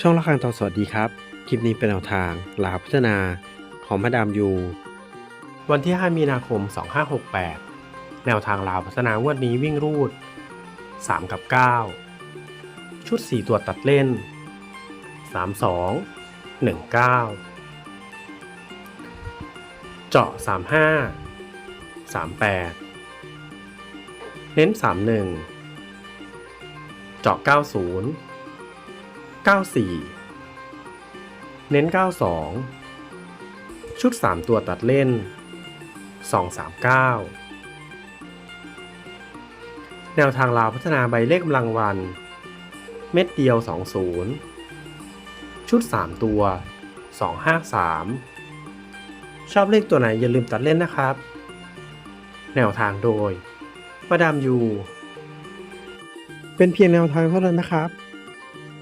ช่องละครังทองสวัสดีครับ คลิปนี้เป็นแนวทางลาวพัฒนาของมาดามยู วันที่ 5 มีนาคม 2568 แนวทางลาวพัฒนางวดนี้วิ่งรูด 3 กับ 9 ชุด 4 ตัวตัดเล่น 32 19 เจาะ 35 38 เน้น 31 เจาะ 90 94 เน้น 92 ชุด 3 ตัวตัดเล่น 239 แนวทางลาวพัฒนาใบเลขกำลังวัน เม็ดเดียว 20 ชุด 3 ตัว 253 ชอบเลขตัวไหนอย่าลืมตัดเล่นนะครับ แนวทางโดยมาดามยูเป็นเพียงแนวทางเท่านั้นนะครับ